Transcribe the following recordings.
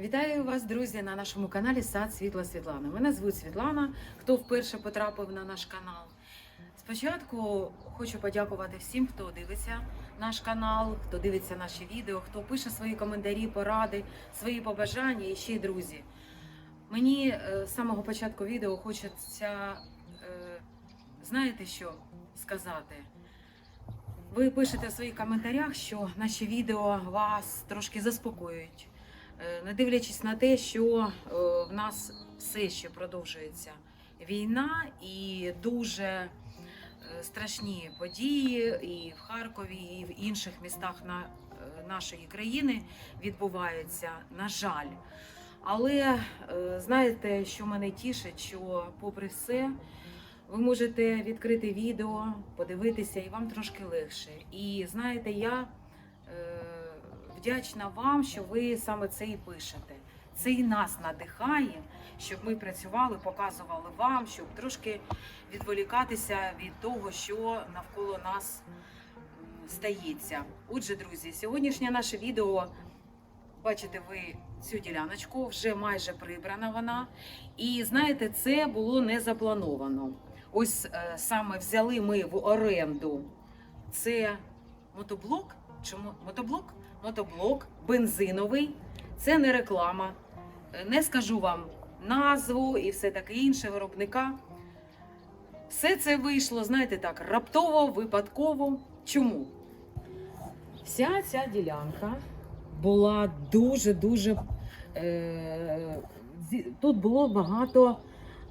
Вітаю вас, друзі, на нашому каналі Сад Світла Світлана. Мене звуть Світлана. Хто вперше потрапив на наш канал? Спочатку хочу подякувати всім, хто дивиться наш канал, хто дивиться наші відео, хто пише свої коментарі, поради, свої побажання і ще й друзі. Мені е, з самого початку відео хочеться, е, знаєте що сказати? Ви пишете в своїх коментарях, що наші відео вас трошки заспокоюють. Е, Не дивлячись на те, що е, в нас все ще продовжується війна і дуже е, страшні події і в Харкові, і в інших містах на, нашої країни відбуваються, на жаль. Але знаєте, що мене тішить, що попри все, ви можете відкрити відео, подивитися, і вам трошки легше. І знаєте, я вдячна вам, що ви саме це і пишете. Це і нас надихає, щоб ми працювали, показували вам, щоб трошки відволікатися від того, що навколо нас стається. Отже, друзі, сьогоднішнє наше відео. Бачите, ви цю діляночку вже майже прибрана вона. І знаєте, це було не заплановано. Ось е, саме взяли ми в оренду це мотоблок. Чому мотоблок? Мотоблок бензиновий. Це не реклама. Е, Не скажу вам назву і все таке інше виробника. Все це вийшло, знаєте так, раптово, випадково. Чому? Вся ця ділянка була дуже-дуже. Е, тут було багато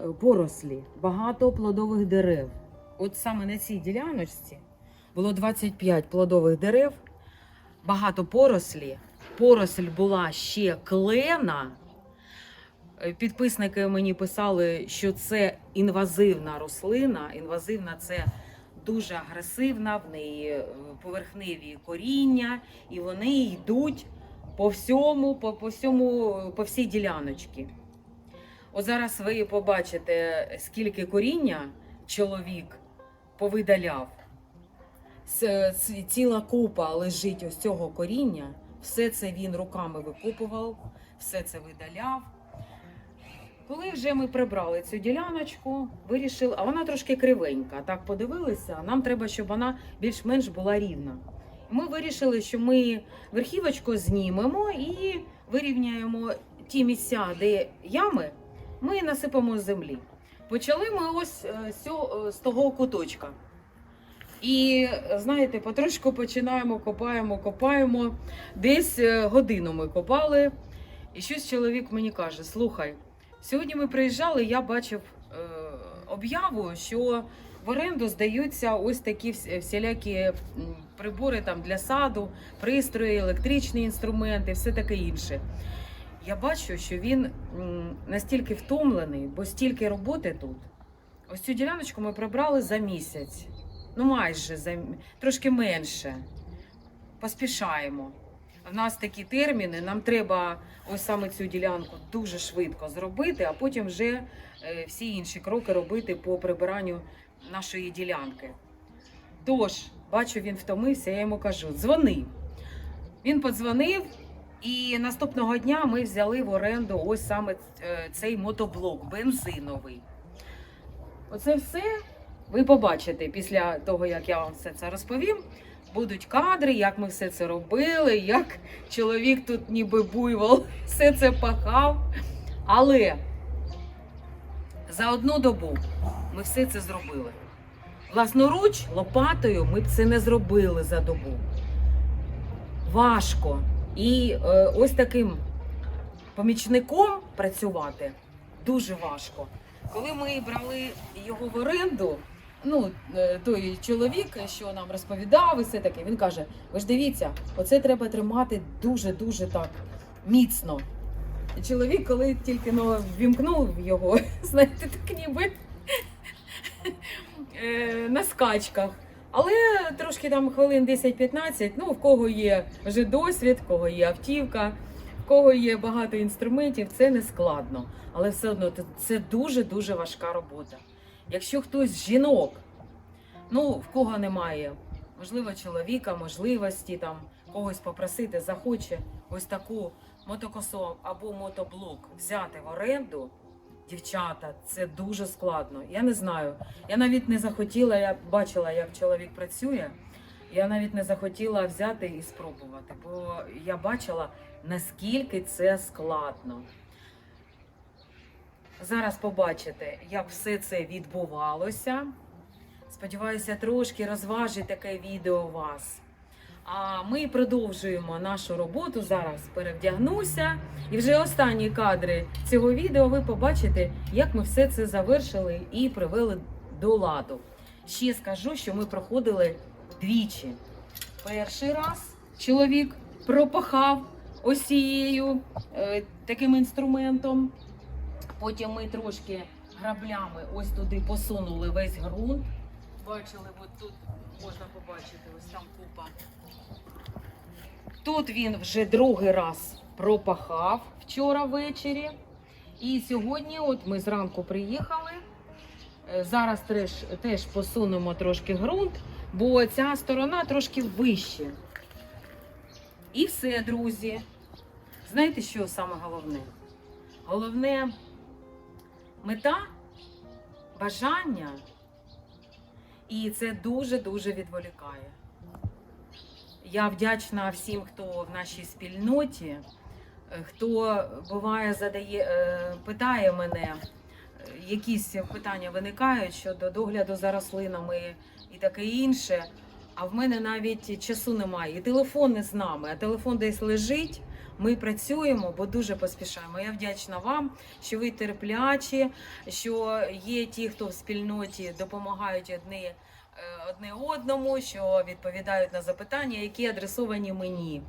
е, порослі, багато плодових дерев. От саме на цій діляночці було 25 плодових дерев, багато порослі. Поросль була ще клена. Е, Підписники мені писали, що це інвазивна рослина. Інвазивна це дуже агресивна, в неї е, поверхневі коріння, і вони йдуть по всьому, по, по всьому, по всій діляночці. От зараз ви побачите, скільки коріння чоловік повидаляв. Ціла купа лежить ось цього коріння. Все це він руками викопував, все це видаляв. Коли вже ми прибрали цю діляночку, вирішили, а вона трошки кривенька. Так подивилися, нам треба, щоб вона більш-менш була рівна. Ми вирішили, що ми верхівочку знімемо і вирівняємо ті місця, де ями, ми насипемо землі. Почали ми ось е, цього- з того куточка. І знаєте, потрошку починаємо, копаємо, копаємо. Десь е, годину ми копали. І щось чоловік мені каже: слухай, сьогодні ми приїжджали, я бачив е, об'яву, що в оренду здаються ось такі всілякі прибори там для саду, пристрої, електричні інструменти, все таке інше. Я бачу, що він настільки втомлений, бо стільки роботи тут. Ось цю діляночку ми прибрали за місяць. Ну, майже трошки менше. Поспішаємо. В нас такі терміни, нам треба ось саме цю ділянку дуже швидко зробити, а потім вже е, всі інші кроки робити по прибиранню нашої ділянки. Тож, бачу, він втомився, я йому кажу: дзвони. Він подзвонив, і наступного дня ми взяли в оренду ось саме е, цей мотоблок бензиновий. Оце все ви побачите після того, як я вам все це розповім. Будуть кадри, як ми все це робили, як чоловік тут ніби буйвол все це пахав. Але за одну добу ми все це зробили. Власноруч, лопатою ми б це не зробили за добу. Важко. І е, ось таким помічником працювати дуже важко. Коли ми брали його в оренду, ну е, той чоловік, що нам розповідав, і все таке, він каже: ви ж дивіться, оце треба тримати дуже-дуже так міцно. Чоловік, коли тільки ну, ввімкнув його, знаєте, так ніби е, на скачках. Але трошки там хвилин 10-15, ну в кого є вже досвід, в кого є автівка, в кого є багато інструментів, це не складно. Але все одно це- це дуже-дуже важка робота. Якщо хтось з жінок, ну в кого немає, можливо, чоловіка, можливості там когось попросити, захоче ось таку мотокосо або мотоблок взяти в оренду, дівчата, це дуже складно. Я не знаю. Я навіть не захотіла, я бачила, як чоловік працює. Я навіть не захотіла взяти і спробувати, бо я бачила, наскільки це складно. Зараз побачите, як все це відбувалося. Сподіваюся, трошки розважить таке відео вас. А ми продовжуємо нашу роботу. Зараз перевдягнуся. І вже останні кадри цього відео ви побачите, як ми все це завершили і привели до ладу. Ще скажу, що ми проходили двічі. Перший раз чоловік пропахав осією е, таким інструментом. Потім ми трошки граблями ось туди посунули весь ґрунт. Бачили, от тут можна побачити, ось там купа. Тут він вже другий раз пропахав вчора ввечері. І сьогодні, от ми зранку приїхали. Е, Зараз теж, теж посунемо трошки ґрунт, бо ця сторона трошки вище. І все, друзі. Знаєте, що саме головне? Головне мета, бажання, і це дуже-дуже відволікає. Я вдячна всім, хто в нашій спільноті, хто буває, задає, е, питає мене, якісь питання виникають щодо догляду за рослинами і таке інше. А в мене навіть часу немає. І телефон не з нами, а телефон десь лежить. Ми працюємо, бо дуже поспішаємо. Я вдячна вам, що ви терплячі, що є ті, хто в спільноті допомагають одні, е, одне одному, що відповідають на запитання, які адресовані мені.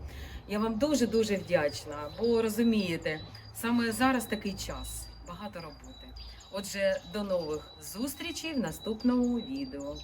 Я вам дуже дуже вдячна, бо розумієте, саме зараз такий час, багато роботи. Отже, до нових зустрічей в наступному відео.